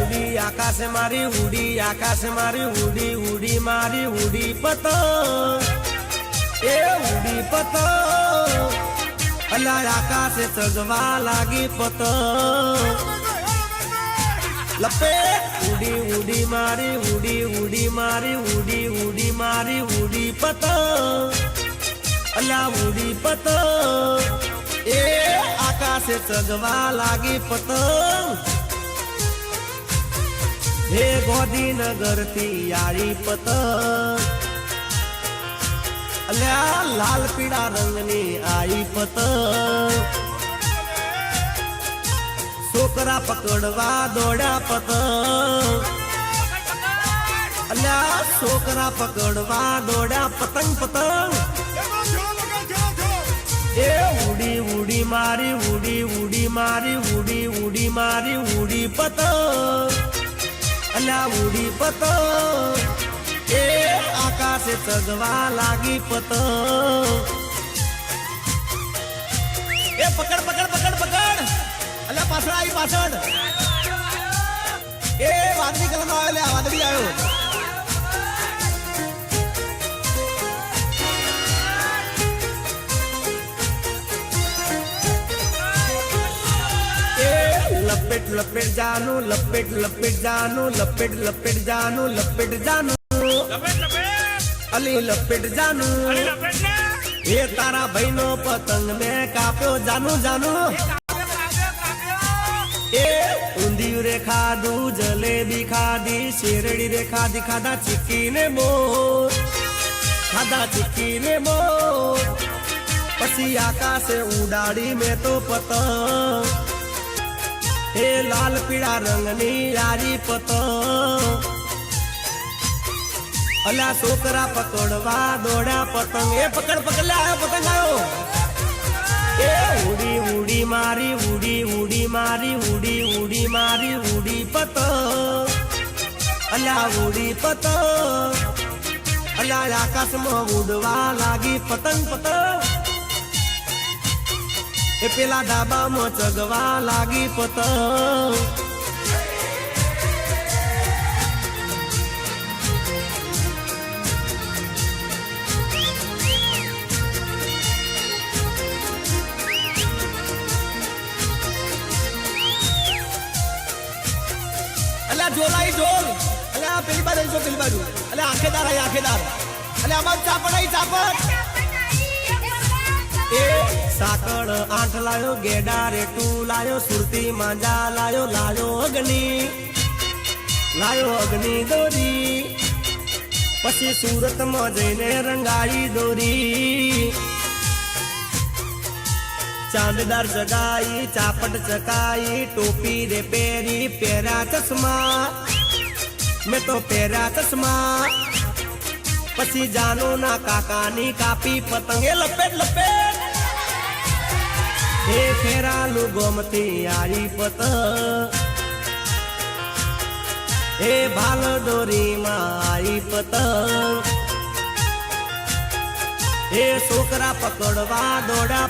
ઉડી આકાશે મારી ઉડી આકાશ મારી ઉડી ઉડી મારી ઉડી પતંગ. ઉડી પતંગ અલા આકાશે ચગવા લાગી પતંગ લપે ઉડી ઉડી મારી ઉડી ઉડી મારી ઉડી ઉડી મારી ઉડી પતંગ અલા ઉડી પતંગ એ આકાશે ચગવા લાગી પતંગ હે ગોધીનગરથી યારી પતંગ અલ્યા, લાલ પીળા રંગની આઈ પતંગ. છોકરા પકડવા દોડ્યા પતંગ. અલ્યા, છોકરા પકડવા દોડ્યા પતંગ પતંગ. એ ઉડી ઉડી મારી, ઉડી ઉડી મારી, ઉડી ઉડી મારી, ઉડી પતંગ. અલ્યા, ઉડી પતંગ. એ આકાશે ચગવા લાગી પતંગ. એ પકડ પકડ પકડ પકડ. અલ્યા, પાછળ આવી પાછળ. એ વાદળી કલર આવ્યો, લે વાદળી આવ્યો. લપેટ લપેટ જાનું, લપેટ લપેટ જાનું, લપેટ લપેટ જાનું લપેટ જાનું. લપેટ લપેટ. અલી લપેટ જાનું. ને એ તારા ભાઈનો પતંગ મેં કાપ્યો જાનું જાનું. એ ઊંધિયું રે ખાધું જલેબી ખાધી શેરડી રે ખાધી ખાધા ચીકીને મોર. ખાધા ચીકીને મોર. પછી આકાશે ઉડાડી મેં તો પતંગ. એ લાલ પીળા રંગની યારી પતંગ. અલા છોકરા પકડવા દોડ્યા પતંગ. એ પકડ પકડ પતંગ આવ્યો. એ ઉડી ઉડી મારી, ઉડી ઉડી મારી, ઉડી ઉડી મારી, ઉડી પતંગ. અલા ઉડી પતંગ. અલા આકાશમાં ઉડવા લાગી પતંગ પતંગ. એ પેલા ડાબામાં ચગવા લાગી પતંગ. જોલાઈ જોલ અલ્યા આ પેલી બાજુ જો પેલી બાજુ અલ્યા આખેદાર આઈ આખેદાર અને આમાં ચાપડ આઈ ચાપડ એ સાકળ આઠ લાયો ગેડા રેટુ લાયો સુરતી માંજા લાયો લાયો અગ્નિ લાયો અગ્નિ દોરી પછી સુરતમાં જઈને રંગાઈ દોરી ચાંદદાર જગાઈ, ચાપટ ચકાઈ, ટોપી રે પહેરી પેરા ચશ્મા. મેં તો પહેર્યા ચશ્મા. પછી જાનો ના કાકાની કાપી પતંગે લપેટ લપેટ. હે ફેરાલું ગોમતી આરી પતંગ. હે ભાલ દોરીમાં આરી પતંગ. હે છોકરા પકડવા દોડા